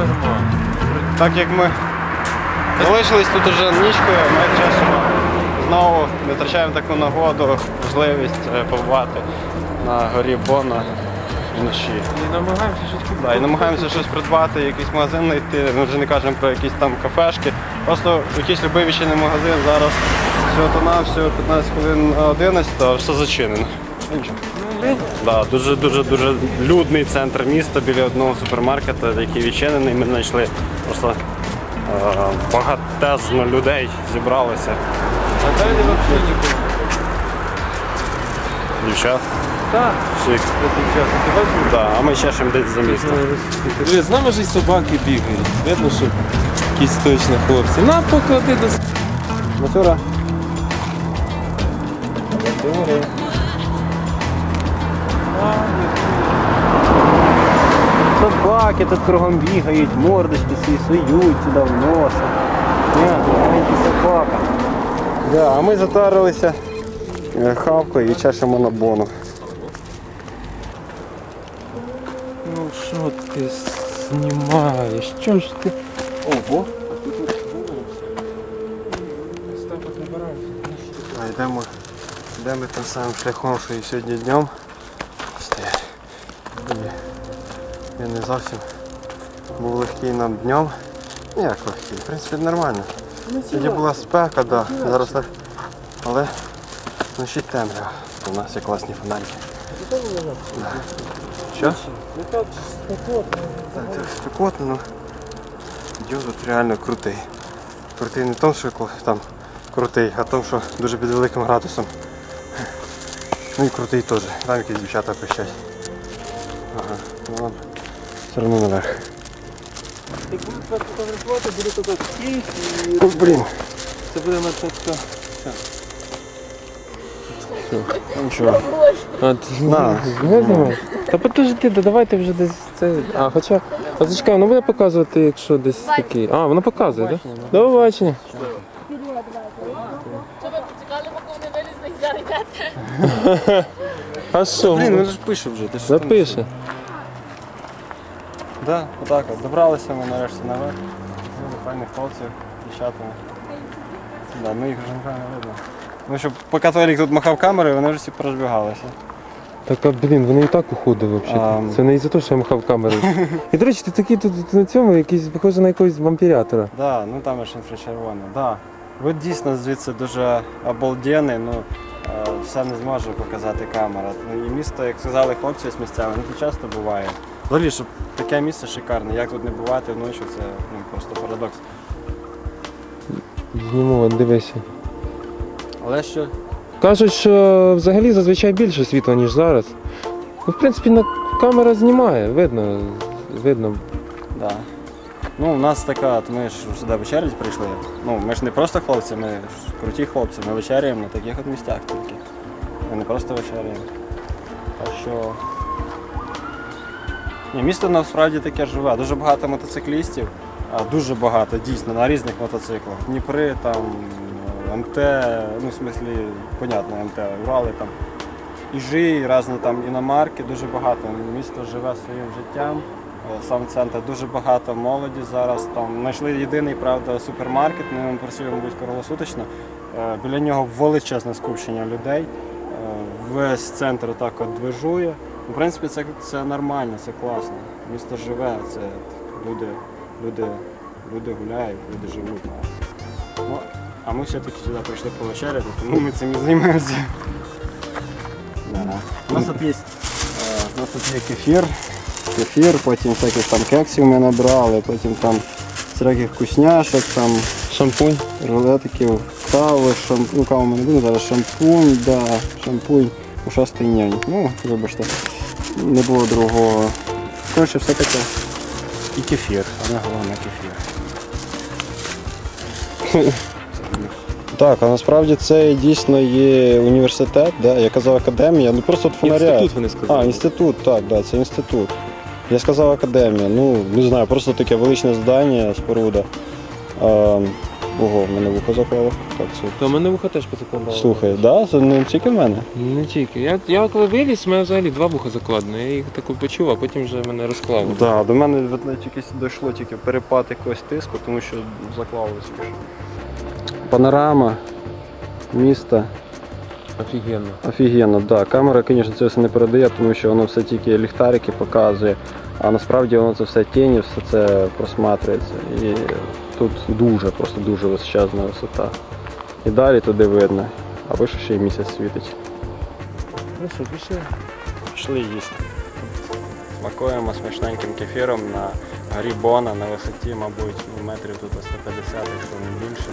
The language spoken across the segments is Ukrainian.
нормально. Так як ми залишились тут уже нічкою, ми часом знову витрачаємо таку нагоду, можливість е, побувати на горі Бона вночі. І намагаємося щось купити. Да, і намагаємося щось придбати, якийсь магазин знайти. Ми вже не кажемо про якісь там кафешки. Просто якийсь любий вічний магазин зараз всього то на всього 15 хвилин на 11, а все зачинено. Ну, Да, дуже дуже дуже людний центр міста біля одного супермаркета, який відчинений. Ми знайшли просто е, багатезно людей зібралося. А далі взагалі нікого. Дівчат, Так. всіх. Ти бачиш? Да, а ми ще ще десь за містом. Дивись, з нами ж і собаки бігають. Видно, що якісь точно хлопці. На, поклади до с- Матюра. Собаки тут кругом бігають, мордочки всі сують сюди в носа. Собака. Да, а ми затарилися е, хавкою і чешемо на бону. Ну що ти знімаєш? Що ж ти? Ого. А йдемо, йдемо тим самим шляхом, що і сьогодні днем. Він не зовсім був легкий нам днем. Ну, Як легкий, в принципі, нормально. Сьогодні була спека, да. зараз так. Але вночі темрява. У нас є класні фонарики. Да. Що? Так, це спекотно, ну дьозут реально крутий. Крутий не в тому, що там крутий, а в тому, що дуже під великим градусом. Ну і крутий теж. Там якісь дівчата пищать. Ага, ну ладно. Все одно наверх. Як буду тебе фотографувати, буде тут такий. О, блін. Це буде на така. Ну, Нічого. А, На. знімаєш? Та подожди, да давайте вже десь це. А, хоча. А зачекай, воно буде показувати, якщо десь такий. А, воно показує, так? Да? До побачення. І. А що? Блін, він ж пише вже. Ти ж там- Запише. Да, отак от. Добралися ми нарешті наверх. Ну, файних хлопців, дівчатами. Да, ну їх вже неправильно видно. Ну що, поки Толік тут махав камерою, вони вже всі порозбігалися. Так, а, блін, вони і так уходили взагалі. Ам. Це не із-за того, що я махав камерою. І, до речі, ти такий тут на цьому, якийсь похожий на якогось вампірятора. Да, ну там ж інфрачервоне. Да. Вид дійсно звідси дуже обалденний, ну е, все не зможе показати камера. Ну, і місто, як сказали хлопці з місцями, ну тут часто буває. Взагалі, щоб таке місце шикарне, як тут не бувати вночі, це ну, просто парадокс. Зніму, дивися. Але що? Кажуть, що взагалі зазвичай більше світла, ніж зараз. Ну, в принципі, на камера знімає, видно, видно. Да. Ну, у нас така, от ми ж сюди вечерять прийшли. Ну, ми ж не просто хлопці, ми ж круті хлопці, ми вечеряємо на таких от місцях тільки. Ми не просто вечеряємо. Так що. Ні, місто насправді таке живе. Дуже багато мотоциклістів, дуже багато дійсно на різних мотоциклах. Дніпри, там, МТ, ну в смислі, понятно, МТ, Урали там. Іжи, різні там іномарки, дуже багато. Місто живе своїм життям. Е, Сам центр дуже багато молоді зараз. Там знайшли єдиний, правда, супермаркет. Ми працюємо мабуть, круглосуточно. Е, Біля нього величезне скупчення людей. Е, Весь центр так от движує. В принципі, це, це нормально, це класно. Місто живе, це люди, люди, люди гуляють, люди живуть. Ну, а ми все-таки сюди прийшли повечеряти, тому ми цим і займаємося. Да. У нас тут є, е, у нас тут є кефір, кефір, потім всяких там кексів ми набрали, потім там всяких вкусняшок, там Шампунь. рулетиків, кави, шампунь, ну каву ми не будемо зараз, шампунь, да, шампунь, ушастий нянь. Ну, вибачте, не було другого. Коротше, все таке. І кефір, саме головне кефір. Так, а насправді це дійсно є університет, да? я казав академія, ну просто от фонаря. Інститут вони сказали. А, інститут, так, да, це інститут. Я сказав академія, ну не знаю, просто таке величне здання, споруда. Е, Ого, в мене вухо заклало. Так, це. То мене вуха теж позакладало. Слухай, да? Це не тільки в мене. Не тільки. Я, я коли виліз, у мене взагалі два вуха закладені. Я їх таку почув, а потім вже мене розклало. Да, до мене видно, тільки дійшло тільки перепад якогось тиску, тому що заклалося. Панорама міста. Офігенно. Офігенно, да. Камера, звісно, це все не передає, тому що воно все тільки ліхтарики показує, а насправді воно це все тіні, все це просматрюється. І тут дуже, просто дуже величезна висота. І далі туди видно. А вище ще й місяць світить. Ну що, пішли. Пішли їсти. Смакуємо смачненьким кефіром на горі Бона на висоті, мабуть, ну, метрів тут 150, якщо не більше.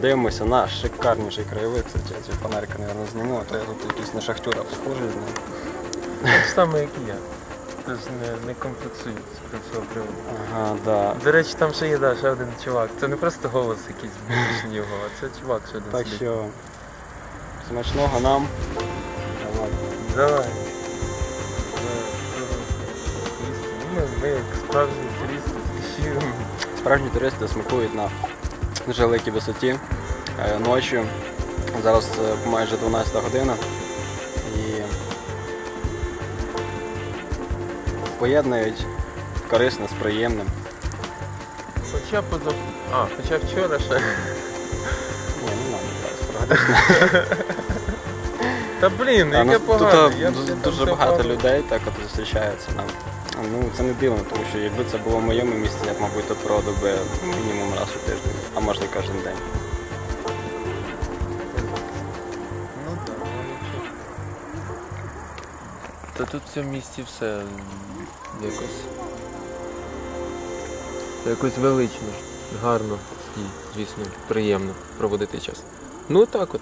Дивимося на шикарніший краєвид. Кстати, я цей фонарик, мабуть, зніму, а то я тут якийсь на шахтюра схожий з ним. Само, як і я. Тож не, не комплексую з цього приводу. Ага, да. До речі, там ще є да, ще один чувак. Це не просто голос якийсь внутрішній його, а це чувак, що один Так сидить. що смачного нам. Давай. Давай. Ми, ми як справжні туристи спішимо. Справжні туристи смакують на дуже великій висоті е, ночі. Зараз е, майже 12 година. Поєднують корисне з приємним. Хоча позав... А, хоча вчора ще. Ні, не надо так. Та блін, ну, яке Тут погано. Я ще там дуже багато погано. людей так от зустрічаються нам. Ну це не дивно, тому що якби це було в моєму місті, я б, мабуть, тут проводив би мінімум раз у тиждень, а може кожен день. Та тут в цьому місті все якось. Якось велично, гарно і, звісно, приємно проводити час. Ну так от.